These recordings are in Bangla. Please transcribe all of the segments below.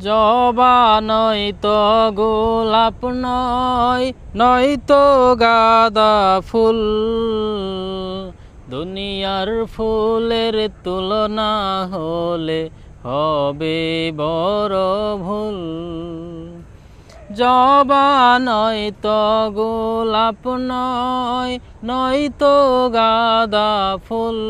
জবা নয়তো গোলাপ নয় নয়তো গাদা ফুল। দুনিয়ার ফুলের তুলনা হলে হবে বড় ভুল। জবা নয়তো গোলাপ নয় নয়তো গাদা ফুল।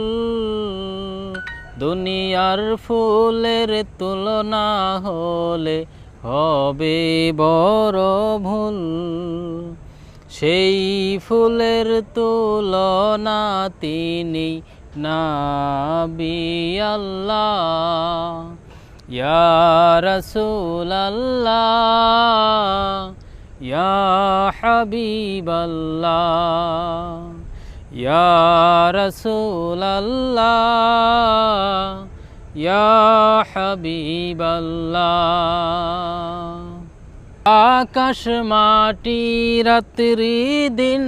দুনিয়ার ফুলের তুলনা হলে হবে বড় ভুল। সেই ফুলের তুলনা তিনি নাবি আল্লাহ। ইয়া রসুল আল্লাহ ইয়া হাবিব আল্লাহ ইয়া রসুল আল্লাহ ইয়া হাবিব আল্লাহ আকাশ মাটি রাত্রি দিন,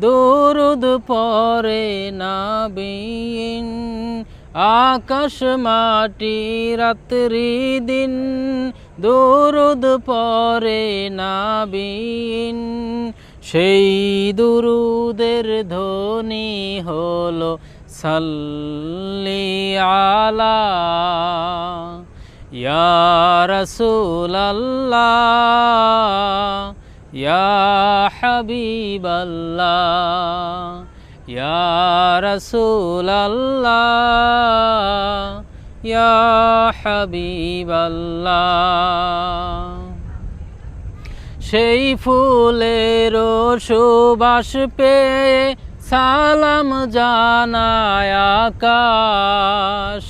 দুরুদ পরে নাবিন। আকাশ মাটি রাত্রি দিন, দুরুদ পরে নাবিন। সেই দুরুদের ধ্বনি হলো সাল্লি আলা ইয়া রসুল আল্লাহ ইয়া ইয়া রসুল ইয়া আল্লাহ সেই ফুলের সুবাস পেয়ে সালাম জানায় আকাশ।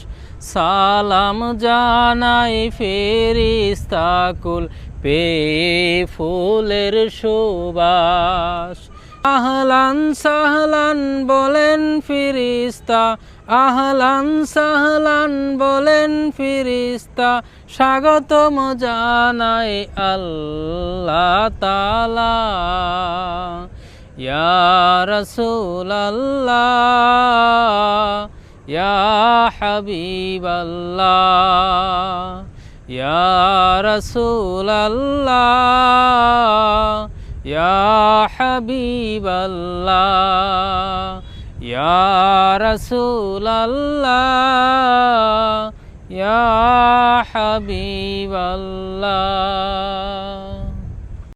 সালাম জানাই ফেরিস্তাকুল পেয়ে ফুলের সুবাস। আহলান সাহলান বলেন ফিরিস্তা, আহলান সাহলান বলেন ফিরিস্তা স্বাগতম জানাই আল্লাহ তালা ইয়া রসুল আল্লাহ ইয়া হাবিব ইয়া রসুল আল্লাহ ইয়া হাবিব আল্লাহ ইয়া রসুল ইয়া হাবিব